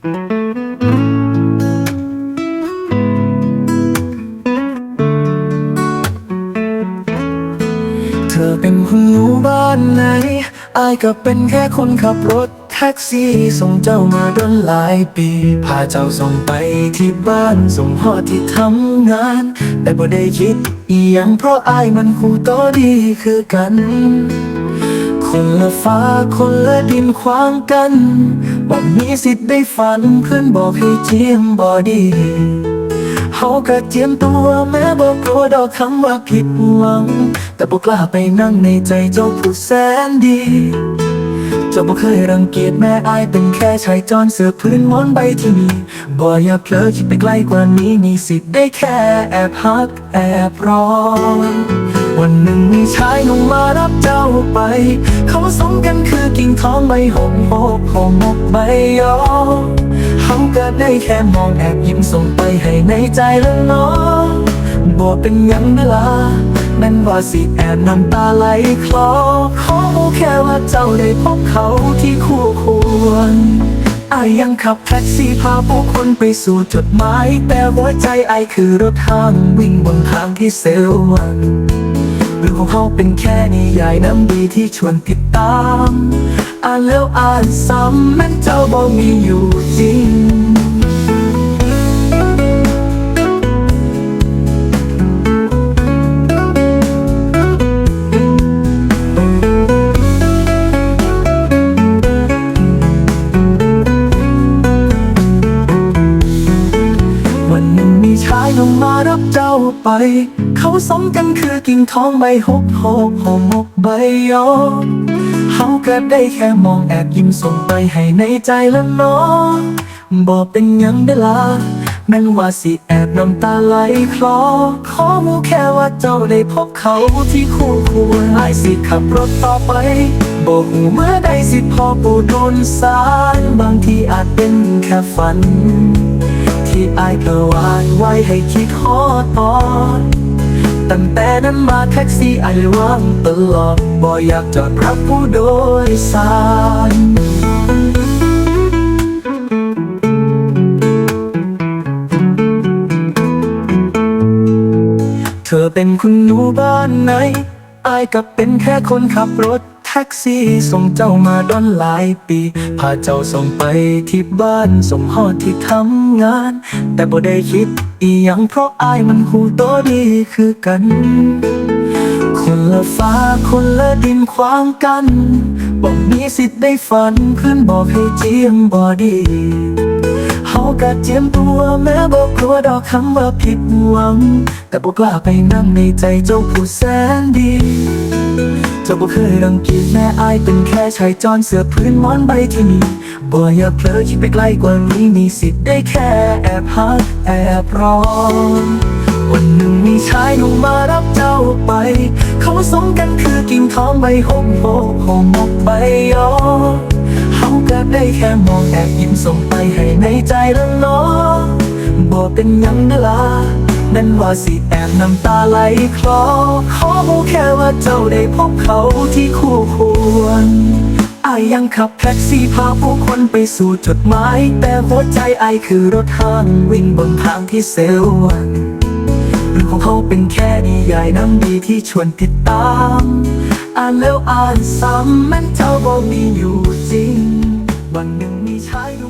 เธอเป็นคนรู้บ้านไหนอายก็เป็นแค่คนขับรถแท็กซี่ส่งเจ้ามาดนหลายปี พาเจ้าส่งไปที่บ้านส่งหอที่ทำงาน แต่บ่ได้คิดอีหยังเพราะอายมันคู่โตวดีคือกัน คนละฟ้าคนละดินขวางกัน บอกมีสิทธิ์ได้ฝันเพื่อนบอกให้เจียมบอดีเฮาก็เจียมตัวแม้บอกกลัวดอกคำว่าผิดหวัง แต่บอกกล้าไปนั่งในใจเจ้าผู้แสนดีเจ้าบ่เคยรังเกียจแม่อายเป็นแค่ชายจรเสือพื้นหมอนใบที่มีบ่อย่าเผลอคิดไปไกลกว่านี้มีสิทธิ์ได้แค่แอบฮักแอบรอ วันหนึ่งมีชายหนุ่มมารับเจ้าไป เขาสมกันคือกิ่งทองใบหกหกหกหกใบยอเขาก็ได้แค่มองแอบยิ้มส่งไปให้ในใจแล้วน้องบอกเป็นยังเวลาแม่นว่าสิแอบน้ำตาไหลคลอขอรู้แค่ว่าเจ้าได้พบเขาที่คู่ควรอายังขับแท็กซี่พาผู้คนไปสู่จุดหมาย แต่หัวใจไอคือรถทางวิ่งบนทางที่เซลวัน ของเขาเป็นแค่นิยายน้ำดีที่ชวนติดตาม อ่านแล้วอ่านซ้ำแม้เจ้าบ่มีอยู่จริง ลงมารับเจ้าไป เขาสมกันคือกิ่งทองใบหกหกหกหกใบยอเขาก็ได้แค่มองแอบยิ้มส่งไปให้ในใจแล้วเน้องบอกเป็นยังได้ละแม้นว่าสิแอบน้ำตาไหลคลอ ขอมูแค่ว่าเจ้าได้พบเขาที่คู่ควรอสิขับรถต่อไป บอกหูเมื่อใดสิพอปูโดนสาร บางทีอาจเป็นแค่ฝัน ที่อายก็วาดไว้ให้คิดฮอดตอนตั้งแต่นั้นมาแท็กซี่ไอายว่างตลอดบ่อยากจอดรับผู้โดยสารเธอเป็นคุณหนูบ้านไหน อายกับเป็นแค่คนขับรถ แท็กซี่ส่งเจ้ามาดอนหลายปี พาเจ้าส่งไปที่บ้านส่งหอดที่ทำงาน แต่บ่ได้คิดอีหยังเพราะอายมันคู่โตวดีคือกัน คนละฟ้าคนละดินขวางกัน บอกมีสิทธิ์ได้ฝันเพื่อนบอกให้เจียมบอดีเฮาก็เจียมตัวแม้บอกกลัวดอกคำว่าผิดหวัง แต่บอกกล้าไปนั่งในใจเจ้าผู้แสนดี จ้าบ่เคยรังเกียจแม่อายเป็นแค่ชายจรเสือพื้นมอนใบที่มีบ่อย่าเผลอคิดไปไกลกว่านี้มีสิทธิ์ได้แค่แอบฮักแอบรอวันหนึ่งมีชายหนุ่มมารับเจ้าไป เขาสมกันคือกิ่งทองใบหกหกหกหกใบยอเขาก็ได้แค่มองแอบยิ้มส่งไปให้ในใจแล้วเนาะบอกเป็นยังเด้อล่ะ นั่นว่าสิแอบน้ำตาไหลคลอ ขอรู้แค่ว่าเจ้าได้พบเขาที่คู่ควรอายยังขับแท็กซี่พาผู้คนไปสู่จุดหมาย แต่หัวใจอายคือรถทางวิ่งบนทางที่เซลวันเรื่อของเขาเป็นแค่นิยายน้ำดีที่ชวนติดตาม อ่านแล้วอ่านซ้ำแม้นเจ้าบ่มีอยู่จริง วันหนึ่งมีชายหนุ่ม